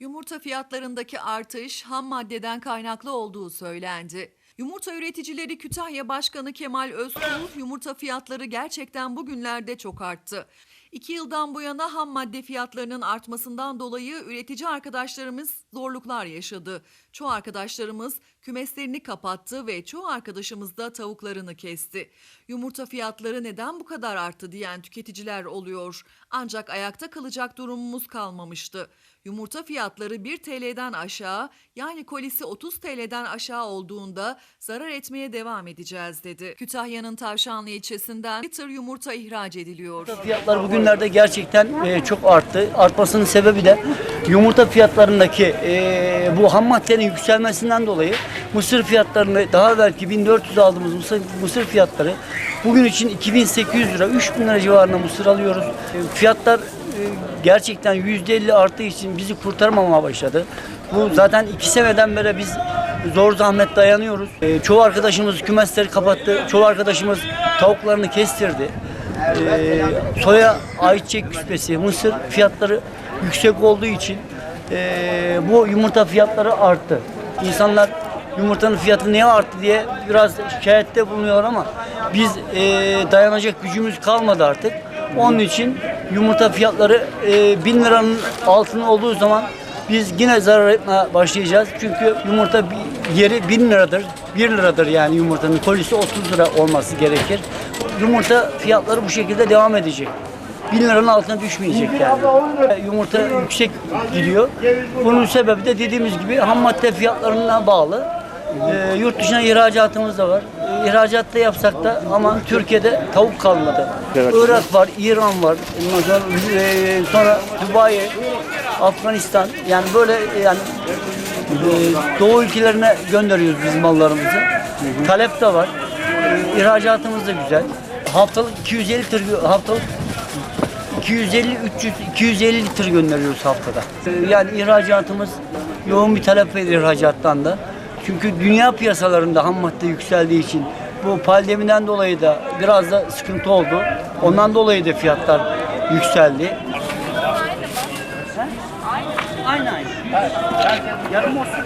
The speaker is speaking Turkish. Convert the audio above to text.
Yumurta fiyatlarındaki artış ham maddeden kaynaklı olduğu söylendi. Yumurta Üreticileri Kütahya Başkanı Kemal Özkul, yumurta fiyatları gerçekten bugünlerde çok arttı. İki yıldan bu yana ham madde fiyatlarının artmasından dolayı üretici arkadaşlarımız zorluklar yaşadı. Çoğu arkadaşlarımız kümeslerini kapattı ve çoğu arkadaşımız da tavuklarını kesti. Yumurta fiyatları neden bu kadar arttı diyen tüketiciler oluyor. Ancak ayakta kalacak durumumuz kalmamıştı. Yumurta fiyatları 1 TL'den aşağı yani kolisi 30 TL'den aşağı olduğunda zarar etmeye devam edeceğiz dedi. Kütahya'nın Tavşanlı ilçesinden tır yumurta ihraç ediliyor. Fiyatlar bugünlerde gerçekten e, çok arttı. Artmasının sebebi de yumurta fiyatlarındaki e, bu ham maddenin yükselmesinden dolayı mısır fiyatlarını daha evvelki 1400 aldığımız mısır, mısır fiyatları bugün için 2800 lira 3000 lira civarında mısır alıyoruz. E, fiyatlar e, gerçekten %50 arttığı için bizi kurtarmamaya başladı. Bu zaten iki seneden beri biz zor zahmet dayanıyoruz. E, çoğu arkadaşımız kümesleri kapattı. Çoğu arkadaşımız tavuklarını kestirdi. Ee, soya ayçiçek küspesi, mısır fiyatları yüksek olduğu için ee, bu yumurta fiyatları arttı. İnsanlar yumurtanın fiyatı niye arttı diye biraz şikayette bulunuyor ama biz ee, dayanacak gücümüz kalmadı artık. Onun için yumurta fiyatları ee, bin liranın altında olduğu zaman biz yine zarar etmeye başlayacağız. Çünkü yumurta bir yeri bin liradır. 1 liradır yani yumurtanın kolisi 30 lira olması gerekir. Yumurta fiyatları bu şekilde devam edecek. 1000 liranın altına düşmeyecek yani. Yumurta yüksek gidiyor. Bunun sebebi de dediğimiz gibi ham madde fiyatlarına bağlı. Ee, yurt dışına ihracatımız da var. Ee, ihracatta yapsak da ama Türkiye'de tavuk kalmadı. Irak var, İran var. Ondan sonra, e, sonra Dubai, Afganistan yani böyle e, yani e, Doğu ülkelerine gönderiyoruz biz mallarımızı. Talep de var. E, İhracatımız da güzel. Haftalık 250 tır haftalık 250 300 250 litre gönderiyoruz haftada. Yani ihracatımız yoğun bir talep var ihracattan da. Çünkü dünya piyasalarında ham madde yükseldiği için bu pandemiden dolayı da biraz da sıkıntı oldu. Ondan dolayı da fiyatlar yükseldi. Aynı aynı. Yarım olsun.